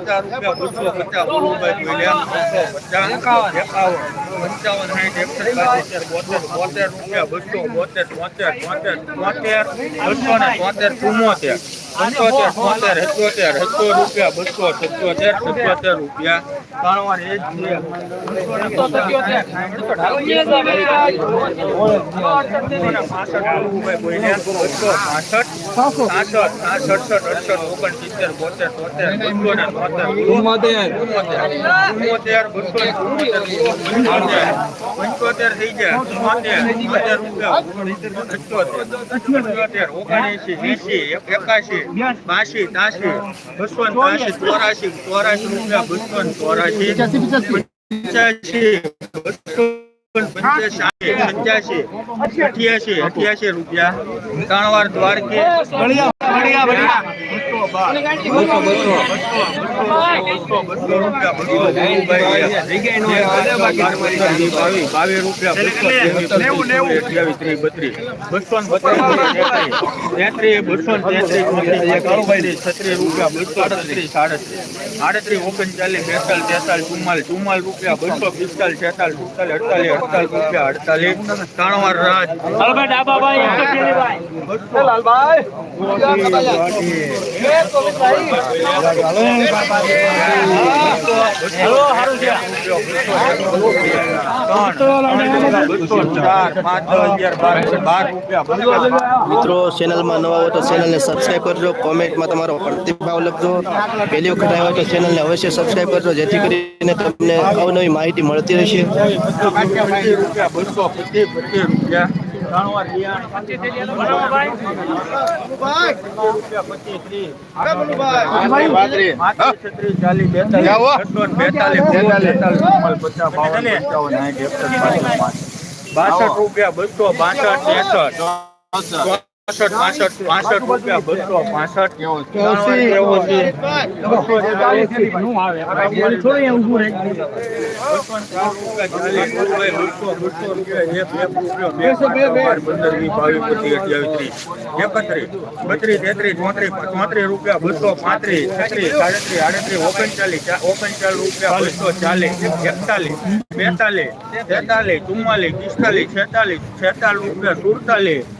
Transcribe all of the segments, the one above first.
પચાસ રૂપિયા બસો પચાસ રૂપિયા પચાસ એકાવન પંચાવન સાઠ એકસઠ બોતેર બોતેર રૂપિયા બસો બોતેર બોતેર બોતેર બોતેર બસો ને બોતેર ચુમ્મોતેર પંચોતેર બોતેર સત્યોતેર સત્તો રૂપિયા બસો સત્યોતેર સત્યોતેર રૂપિયા ત્રણ વાર એ જ પંચોતેર થઈ જાય એકાશી, બાસી તાસી બસો ને ચોરાશી ચોરાશી રૂપિયા બસો ચોરાશી, પંચ્યાસી બસો પંચ્યાસી અઠ્યાસી અઠ્યાસી રૂપિયા ત્રણ વાર દ્વારકે આડત્રીસ ઓગણચાલીસ બેતાલીસ તેતાલીસ ચુમ્માલીસ ચુમ્માલીસ રૂપિયા બસો પિસ્તાલીસ છેતાલીસ સુડતાલીસ અડતાલીસ અડતાલીસ રૂપિયા અડતાલીસ. ત્રણ વાર રાજ. મિત્રો ચેનલમાં નવા હોય તો ચેનલને સબસ્ક્રાઈબ કરજો કોમેન્ટમાં તમારો પ્રતિભાવ લખજો. પહેલી વખત આવ્યો તો ચેનલને અવશ્ય સબસ્ક્રાઈબ કરજો, જેથી કરીને તમને અવનવી માહિતી મળતી રહેશે. ત્રણ વાર બાસઠ રૂપિયા બસો બાસઠ ત્રેસઠ બત્રીસ તેત્રીસ ચોત્રીસ ચોત્રીસ રૂપિયા બસો પાંત્રીસ છત્રીસ સાડત્રીસ આડત્રીસ ઓગણચાલીસ ઓગણચાલીસ રૂપિયા બસો ચાલીસ એકતાલીસ બેતાલીસ તેતાલીસ ચુમ્માલીસ પિસ્તાલીસ છેતાલીસ છેતાલીસ રૂપિયા સુડતાલીસ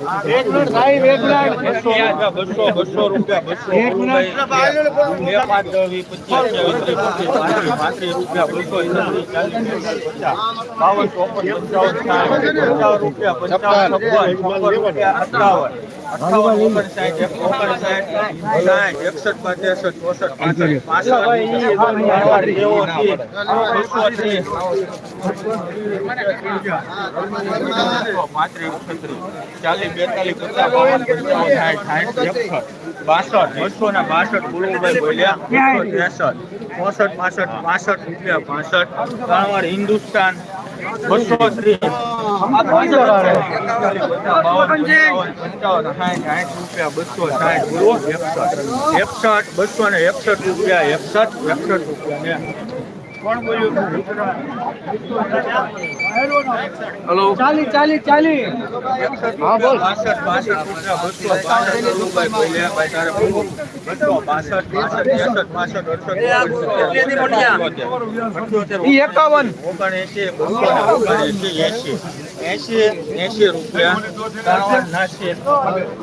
પાંત્રીસ રૂપિયા બસો એકત્રીસ ચાલીસ એકતાલીસ પચાસ બાવન ચોપન પંચાવન રૂપિયા પંચાવન રૂપિયા અઠાવન ચાલીસ બેતાલીસ પચાસ બાવન પંચાવન સાઠ સાઠ એકસઠ બાસઠ બસો ને બાસઠ ગુરુભાઈ બોલ્યા ત્રેસઠ ચોસઠ પાસઠ પાસઠ રૂપિયા પાસઠ હિન્દુસ્તાન બસો ત્રીસ. બસો સાઠ એકસઠ. બસો ને એકસઠ રૂપિયા એકસઠ એકસઠ રૂપિયા હલો ચાલી ચાલી ચાલી હા બોલ એકાવન ઓગણએંસી ઓગણએંસી એંસી એસી એસી રૂપિયા.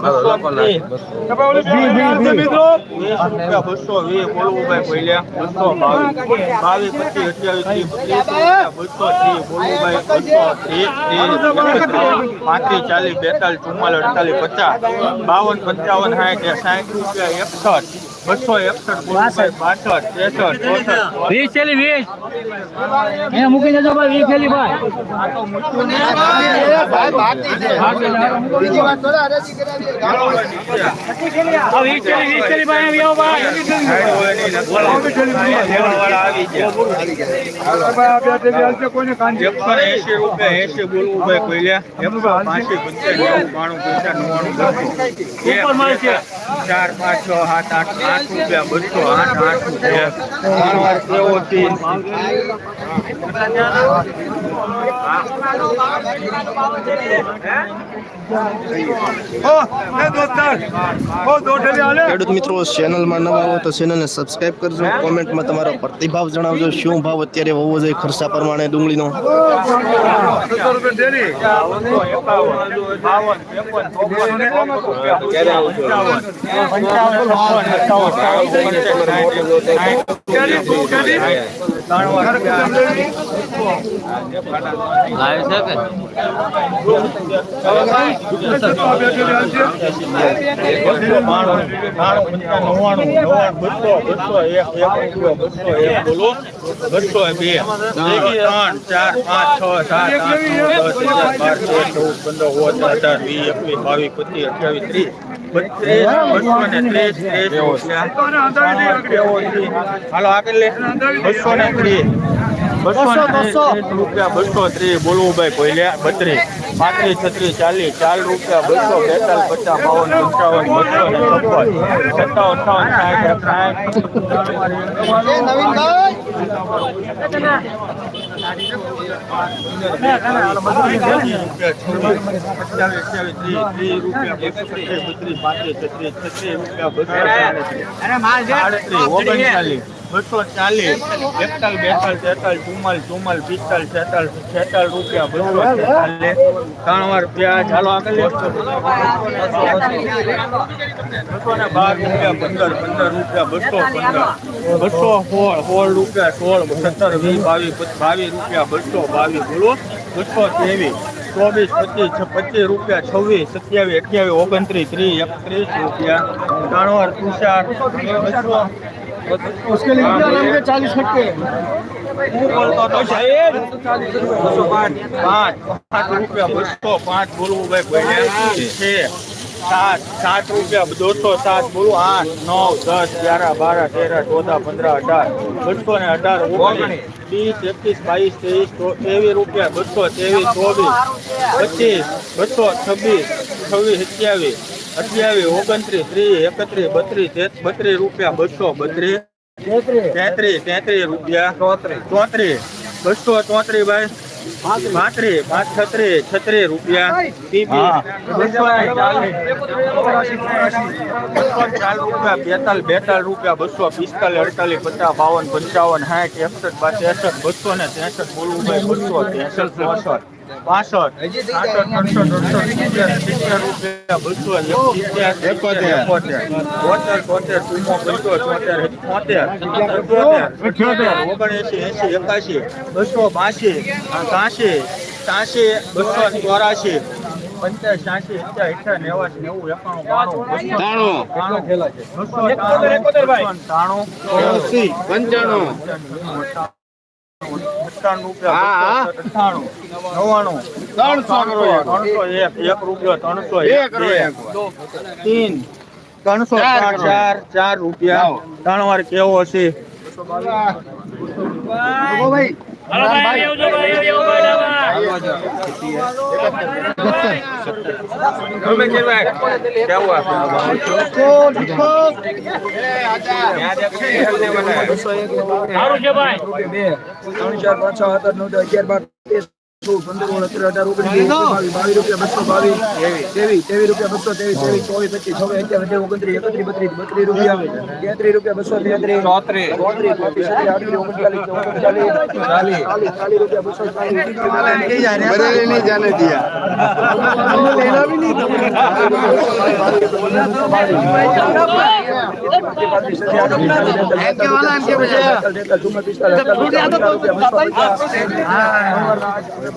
બસો. વીસ રૂપિયા બસો વીસ બોલવું ભાઈ બોલ્યા? બસો બાવીસ. બાવીસ પચીસ અઠ્યાવીસ બસો ત્રીસ બોલવું બસો ત્રીસ પાંત્રીસ ચાલીસ બેતાલીસ ચુમ્માલીસ અડતાલીસ પચાસ. બાવન પંચાવન સાઠ સાઠ રૂપિયા એકસઠ. બસો એકસઠ બાસઠ. ત્રેસઠ ચોસઠ. વીસ વીસ. મૂકી દેજો ભાઈ વીસ ભાઈ. ચાર પાંચ છ સાત આઠ આઠ રૂપિયા બસો આઠ આઠ રૂપિયા. ત્રણ ખેડૂત મિત્રો ચેનલમાં નવા આવો તો ચેનલને સબસ્ક્રાઇબ કરજો. કોમેન્ટમાં તમારો પ્રતિભાવ જણાવજો. શું ભાવ અત્યારે હોવો જોઈએ ખર્ચા પ્રમાણે ડુંગળીનો? બસો બે ત્રણ ચાર પાંચ છ સાત આઠ નવ દસ અગિયાર બાર તેર ચૌદ પંદર સોળ અઢાર વીસ એકવીસ બાવીસ પચીસ અઠ્યાવીસ ત્રીસ બત્રીસ બસો ને ત્રીસ. ત્રીસ રૂપિયા હાલો આગળ લે બસો. ને ત્રીસ બસો ને ત્રીસ રૂપિયા બસો ત્રીસ બોલવું ભાઈ કોઈલે બત્રીસ. પાંત્રીસ છત્રીસ ચાલીસ ચાર રૂપિયા બસો બેતાલીસ પચાસ બાવન પંચાવન બસો ને છપ્પન સત્તાવન અઠાવન સાઠ સાઠ બસો ચાલીસ એકતાલીસ બેતાલીસ તેતાલીસ ચુમ્માલીસ ચુમ્માલીસ, પિસ્તાલીસ, છેતાલીસ છેતાલીસ રૂપિયા, બસો ચાલીસ ત્રણ વાર પ્યાજ. ચાલો આગળ બસો ને બાર રૂપિયા, પંદર પંદર રૂપિયા, બસો પંદર. બસો સોળ સોળ રૂપિયા, સોળ સત્તર વીસ, બાવીસ બાવીસ રૂપિયા, બસો બાવીસ, બોલો. બસો ત્રેવીસ, ચોવીસ, પચીસ પચીસ રૂપિયા, છવ્વીસ, સત્યાવીસ, અઠ્યાવીસ, ઓગણત્રીસ, ત્રીસ, એકત્રીસ રૂપિયા. ત્રણ વાર તુષાર, બસો ચાલીસ लिए બસો પાંચ બોલવું ભાઈ છે સાત સાત રૂપિયા દોઢસો સાત બોલું આઠ, નવ, દસ અગિયાર બાર, તેર ચોદા પંદર, અઢાર બસો ને અઢાર ઓગણીસ ત્રીસ એકવીસ બાવીસ ત્રેવીસ ત્રેવીસ રૂપિયા બસો ત્રેવીસ ચોવીસ પચીસ બસો છવ્વીસ છવ્વીસ સત્યાવીસ અઠ્યાવીસ ઓગણત્રીસ ત્રીસ એકત્રીસ બત્રીસ બત્રીસ રૂપિયા બસો બત્રીસ. તેત્રીસ. તેત્રીસ રૂપિયા. ચોત્રીસ. બસો ચોત્રીસ ભાઈ પાંત્રીસ. પાંચ છત્રીસ છત્રીસ રૂપિયા. રૂપિયા બેતાલ બેતાલીસ રૂપિયા બસો પિસ્તાલીસ અડતાલીસ પચાસ બાવન પંચાવન સાઠ એકસઠ બાર બસો ને ત્રેસઠ બોલવું ભાઈ બસો ત્રેસઠ ચોસઠ. પાસઠ સિત્તેર રૂપિયા બસો એકોતેર બોતેર તોતેર ચુમ્મો અઠ્યોતેર ઓગણએસી એસી એકાશી બસો બાસી ત્યાંશી ત્યાંશી બસો ચોરાશી પંચાસ સાસી એકાણું પંચાણું સત્તાણું રૂપિયા અઠ્ઠાણું નવ્વાણું. ત્રણસો ત્રણસો એક. એક રૂપિયો ત્રણસો એક તીન ત્રણસો ચાર ચાર રૂપિયા. ત્રણ વાર કેવો છે ભાઈ ત્રણ ચાર પાંચ છ સાત આઠ નવ દસ અગિયાર બાર ચૌદ પંદર સોળ સત્તર અઢાર ઓગણીસ બાવીસ બાવીસ રૂપિયા બસો બાવીસ તેવી ત્રેવીસ રૂપિયા બસો ત્રેવીસ ત્રેવીસ ચોવીસ પચીસ છવ્વીસ અઠ્યાવીસ અઠ્યાવીસ ઓગણત્રીસ એકત્રીસ બત્રીસ બત્રીસ રૂપિયા તેત્રીસ રૂપિયા બસો તેત્રીસ ચોત્રીસ ચોત્રીસ ચોત્રીસ આડત્રીસ ઓગણચાલીસ ઓગણચાલીસ ચાલીસ ચાલીસ ચાલીસ રૂપિયા બસો પંદર પંદર રૂપિયા બસો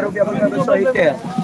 રૂપિયા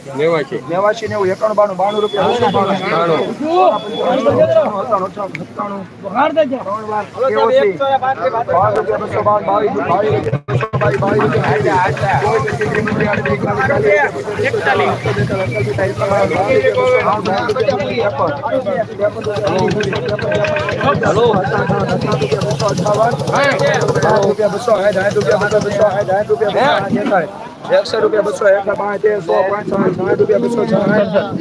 લેવું નેવાસી નેવું એકાણું બાણું બાણું રૂપિયા બસો. એકસો રૂપિયા બસો એક પાંચ સો પાંચ સાઠ રૂપિયા બસો સાઠ.